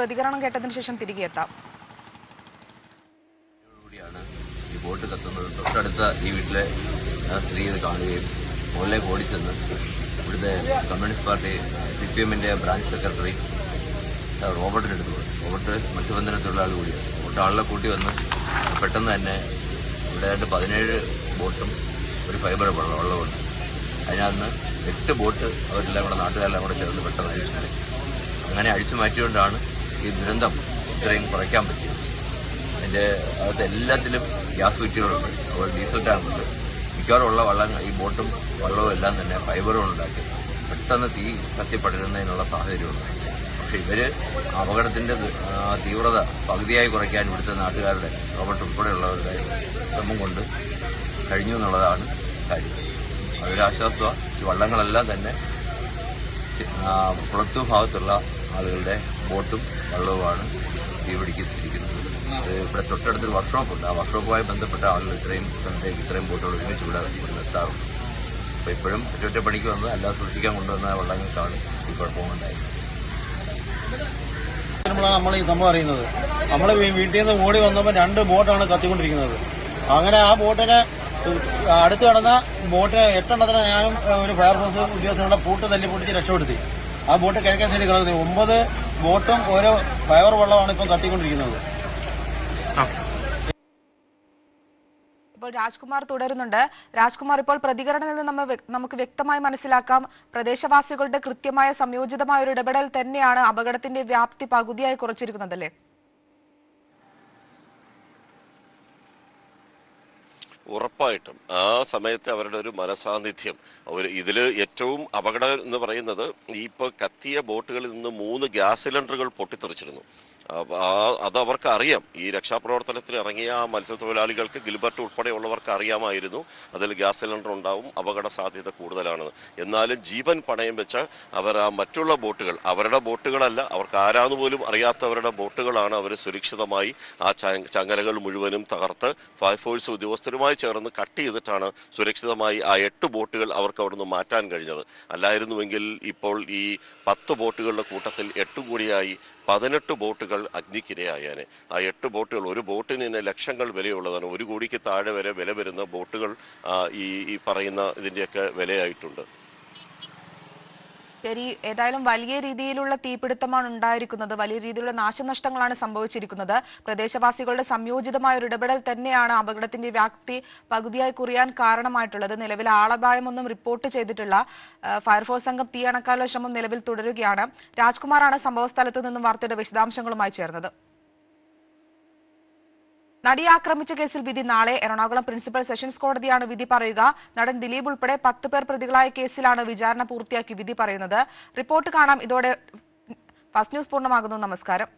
പ്രതികരണം കേട്ടതിന് ശേഷം തിരികെ എത്താം. ബോട്ട് കത്തുന്നത്. തൊട്ടടുത്ത ഈ വീട്ടിലെ സ്ത്രീ ഇത് കാണുകയും മുകളിലേക്ക് ഓടിച്ചെന്ന് ഇവിടുത്തെ കമ്മ്യൂണിസ്റ്റ് പാർട്ടി സി പി എമ്മിന്റെ ബ്രാഞ്ച് സെക്രട്ടറി ആ, റോബർട്ടിന്റെ അടുത്ത് പോയി. റോബർട്ട് മത്സ്യബന്ധന തൊഴിലാളി കൂടിയാണ്. ബോട്ട് ആളിനെ കൂട്ടി വന്ന് പെട്ടെന്ന് തന്നെ ഇവിടെ ആയിട്ട് പതിനേഴ് ബോട്ടും ഒരു ഫൈബർ വെള്ളമുണ്ട് അതിനകത്ത് എട്ട് ബോട്ട് അവരെല്ലാം കൂടെ നാട്ടുകാരെല്ലാം കൂടെ ചേർന്ന് പെട്ടെന്ന് അഴിച്ചു അങ്ങനെ അഴിച്ചു മാറ്റിയോണ്ടാണ് ഈ ദുരന്തം ഇത്രയും കുറയ്ക്കാൻ പറ്റിയത് അതിന്റെ അകത്ത് എല്ലാത്തിലും ഗ്യാസ് കുറ്റികളുണ്ട് അതുപോലെ ഡീസൽ മിക്കവാറും ഉള്ള വള്ളം ഈ ബോട്ടും വള്ളവും എല്ലാം തന്നെ ഫൈബറും ഉണ്ടാക്കി. പെട്ടെന്ന് തീ കത്തിപ്പടരുന്നതിനുള്ള സാഹചര്യമുണ്ട്. പക്ഷെ ഇവർ അപകടത്തിന്റെ ആ, തീവ്രത പകുതിയായി കുറയ്ക്കാൻ ഇവിടുത്തെ നാട്ടുകാരുടെ റോബർട്ട് ഉൾപ്പെടെയുള്ളവരുടെ ശ്രമം കൊണ്ട് കഴിഞ്ഞു എന്നുള്ളതാണ് കാര്യം. അതൊരു ആശ്വാസമാണ് ഈ വള്ളങ്ങളെല്ലാം തന്നെ പുറത്തു ഭാഗത്തുള്ള ആളുകളുടെ ബോട്ടും വള്ളവുമാണ് തീപിടിച്ചിരിക്കുന്നത് സ്ഥിരിക്കുന്നത് ഇവിടെ തൊട്ടടുത്തൊരു വർക്ക്ഷോപ്പ് ഉണ്ട്. ആ വർക്ക്ഷോപ്പുമായി ബന്ധപ്പെട്ട ആളുകൾ ഇത്രയും ഇത്രയും ബോട്ടുകൾ ഒരുമിച്ച് ഇവിടെ എത്താറുണ്ട്. അപ്പോൾ ഇപ്പോഴും ഒറ്റപ്പണിക്ക് വന്ന് അല്ലാതെ സൂക്ഷിക്കാൻ കൊണ്ടുവന്ന വള്ളങ്ങൾക്കാണ് ഈ കുഴപ്പമുണ്ടായത് നമ്മൾ ഈ സംഭവം അറിയുന്നത്. നമ്മൾ വീട്ടിൽ നിന്ന് ഓടി വന്നപ്പോൾ രണ്ട് ബോട്ടാണ് കത്തിക്കൊണ്ടിരിക്കുന്നത്. അങ്ങനെ ആ ബോട്ടിനെ അടുത്ത് കിടന്ന ബോട്ട് എട്ടെണ്ണത്തിന് ഞാനും ഒരു ഫയർഫോഴ്സ് ഉദ്യോഗസ്ഥരുടെ പൂട്ട് തല്ലി പൊട്ടിച്ച് രക്ഷപ്പെടുത്തി. ആ ബോട്ട് കിഴക്കൻ സൈഡിൽ കിടക്കുന്നത്. ഒമ്പത് ബോട്ടും ഓരോ ഫയർ വെള്ളമാണ് ഇപ്പം കത്തിക്കൊണ്ടിരിക്കുന്നത് ഇപ്പോൾ രാജ്കുമാർ തുടരുന്നുണ്ട്. രാജ്കുമാർ ഇപ്പോൾ പ്രതികരണത്തിൽ നിന്ന് നമ്മ നമുക്ക് വ്യക്തമായി മനസ്സിലാക്കാം. പ്രദേശവാസികളുടെ കൃത്യമായ സംയോജിതമായ ഒരു ഇടപെടൽ തന്നെയാണ് അപകടത്തിന്റെ വ്യാപ്തി പകുതിയായി കുറച്ചിരിക്കുന്നതല്ലേ? ഉറപ്പായിട്ടും ആ സമയത്ത് അവരുടെ ഒരു മനസാന്നിധ്യം. അവർ ഇതിൽ ഏറ്റവും അപകടം എന്ന് പറയുന്നത് ഈ ഇപ്പോൾ കത്തിയ ബോട്ടുകളിൽ നിന്ന് മൂന്ന് ഗ്യാസ് സിലിണ്ടറുകൾ പൊട്ടിത്തെറിച്ചിരുന്നു. അത് അവർക്ക് അറിയാം ഈ രക്ഷാപ്രവർത്തനത്തിന് ഇറങ്ങിയ ആ മത്സ്യത്തൊഴിലാളികൾക്ക് ഗിൽബർട്ട് ഉൾപ്പെടെയുള്ളവർക്ക് അറിയാമായിരുന്നു. അതിൽ ഗ്യാസ് സിലിണ്ടർ ഉണ്ടാവും അപകട സാധ്യത കൂടുതലാണ്. എന്നാലും ജീവൻ പണയം വെച്ച അവർ ആ മറ്റുള്ള ബോട്ടുകൾ അവരുടെ ബോട്ടുകളല്ല അവർക്ക് ആരാന്ന് പോലും അറിയാത്തവരുടെ ബോട്ടുകളാണ് അവർ സുരക്ഷിതമായി ആ ചങ്ങലകൾ മുഴുവനും തകർത്ത് ഫയർഫോഴ്സ് ഉദ്യോഗസ്ഥരുമായി ചേർന്ന് കട്ട് ചെയ്തിട്ടാണ് സുരക്ഷിതമായി ആ എട്ട് ബോട്ടുകൾ അവർക്ക് അവിടുന്ന് മാറ്റാൻ കഴിഞ്ഞത്. അല്ലായിരുന്നുവെങ്കിൽ ഇപ്പോൾ ഈ പത്ത് ബോട്ടുകളുടെ കൂട്ടത്തിൽ എട്ടും കൂടിയായി പതിനെട്ട് ബോട്ടുകൾ അഗ്നിക്കിരയായേനെ. ആ എട്ട് ബോട്ടുകൾ ഒരു ബോട്ടിന് തന്നെ ലക്ഷങ്ങൾ വിലയുള്ളതാണ്. ഒരു കോടിക്ക് താഴെ വരെ വില വരുന്ന ബോട്ടുകൾ ഈ പറയുന്ന ഇതിന്റെയൊക്കെ വിലയായിട്ടുണ്ട്. ശരി ഏതായാലും വലിയ രീതിയിലുള്ള തീപിടുത്തമാണ് ഉണ്ടായിരിക്കുന്നത്. വലിയ രീതിയിലുള്ള നാശനഷ്ടങ്ങളാണ് സംഭവിച്ചിരിക്കുന്നത്. പ്രദേശവാസികളുടെ സംയോജിതമായ ഒരു ഇടപെടൽ തന്നെയാണ് അപകടത്തിന്റെ വ്യാപ്തി പകുതിയായി കുറയാൻ കാരണമായിട്ടുള്ളത്. നിലവിൽ ആളപായമൊന്നും റിപ്പോർട്ട് ചെയ്തിട്ടുള്ള ഫയർഫോഴ്സ് സംഘം തീ അണക്കാനുള്ള ശ്രമം നിലവിൽ തുടരുകയാണ്. രാജ്കുമാറാണ് സംഭവസ്ഥലത്ത് നിന്നും വാർത്തയുടെ വിശദാംശങ്ങളുമായി ചേർന്നത്. നടിയെ ആക്രമിച്ച കേസിൽ വിധി നാളെ എറണാകുളം പ്രിൻസിപ്പൽ സെഷൻസ് കോടതിയാണ് വിധി പറയുക. നടൻ ദിലീപ് ഉൾപ്പെടെ പത്ത് പേർ പ്രതികളായ കേസിലാണ് വിചാരണ പൂർത്തിയാക്കി വിധി പറയുന്നത്. റിപ്പോർട്ട് കാണാം. ഇതോടെ ഫസ്റ്റ് ന്യൂസ് പൂർണമാകുന്നു. നമസ്കാരം.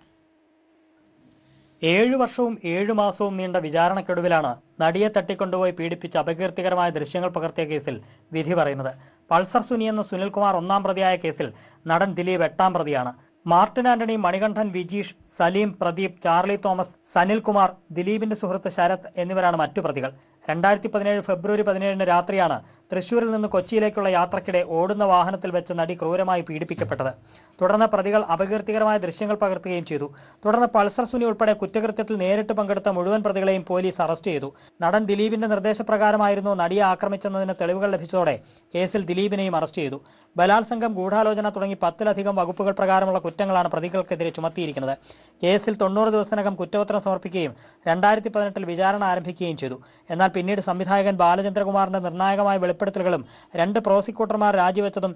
ഏഴു വർഷവും ഏഴു മാസവും നീണ്ട വിചാരണക്കെടുവിലാണ് നടിയെ തട്ടിക്കൊണ്ടുപോയി പീഡിപ്പിച്ച അപകീർത്തികരമായ ദൃശ്യങ്ങൾ പകർത്തിയ കേസിൽ വിധി പറയുന്നത്. പൾസർ സുനി എന്ന സുനിൽകുമാർ ഒന്നാം പ്രതിയായ കേസിൽ നടൻ ദിലീപ് എട്ടാം പ്രതിയാണ്. Martin Antony Manikandan Vijeesh Saleem Pradeep Charlie Thomas Sanilkumar ദിലീപിന്റെ സുഹൃത്ത് ശരത് എന്നിവരാണ് മറ്റു പ്രതികൾ. രണ്ടായിരത്തി പതിനേഴ് ഫെബ്രുവരി പതിനേഴിന് രാത്രിയാണ് തൃശൂരിൽ നിന്ന് കൊച്ചിയിലേക്കുള്ള യാത്രക്കിടെ ഓടുന്ന വാഹനത്തിൽ വെച്ച് നടി ക്രൂരമായി പീഡിപ്പിക്കപ്പെട്ടത്. തുടർന്ന് പ്രതികൾ അപകീർത്തികരമായ ദൃശ്യങ്ങൾ പകർത്തുകയും ചെയ്തു. തുടർന്ന് പൾസർ സുനി ഉൾപ്പെടെ കുറ്റകൃത്യത്തിൽ നേരിട്ട് പങ്കെടുത്ത മുഴുവൻ പ്രതികളെയും പോലീസ് അറസ്റ്റ് ചെയ്തു. നടൻ ദിലീപിന്റെ നിർദ്ദേശപ്രകാരമായിരുന്നു നടിയെ ആക്രമിച്ചെന്നതിന് തെളിവുകൾ ലഭിച്ചതോടെ കേസിൽ ദിലീപിനെയും അറസ്റ്റ് ചെയ്തു. ബലാത്സംഗം ഗൂഢാലോചന തുടങ്ങി പത്തിലധികം വകുപ്പുകൾ പ്രകാരമുള്ള കുറ്റങ്ങളാണ് പ്രതികൾക്കെതിരെ ചുമത്തിയിരിക്കുന്നത്. കേസിൽ തൊണ്ണൂറ് ദിവസത്തിനകം കുറ്റപത്രം സമർപ്പിക്കുകയും രണ്ടായിരത്തി പതിനെട്ടിൽ വിചാരണ ആരംഭിക്കുകയും ചെയ്തു. എന്നാൽ പിന്നീട് സംവിധായകൻ ബാലചന്ദ്രകുമാറിന്റെ നിർണായകമായ വെളിപ്പെടുത്തലുകളും രണ്ട് പ്രോസിക്യൂട്ടർമാർ രാജിവെച്ചതും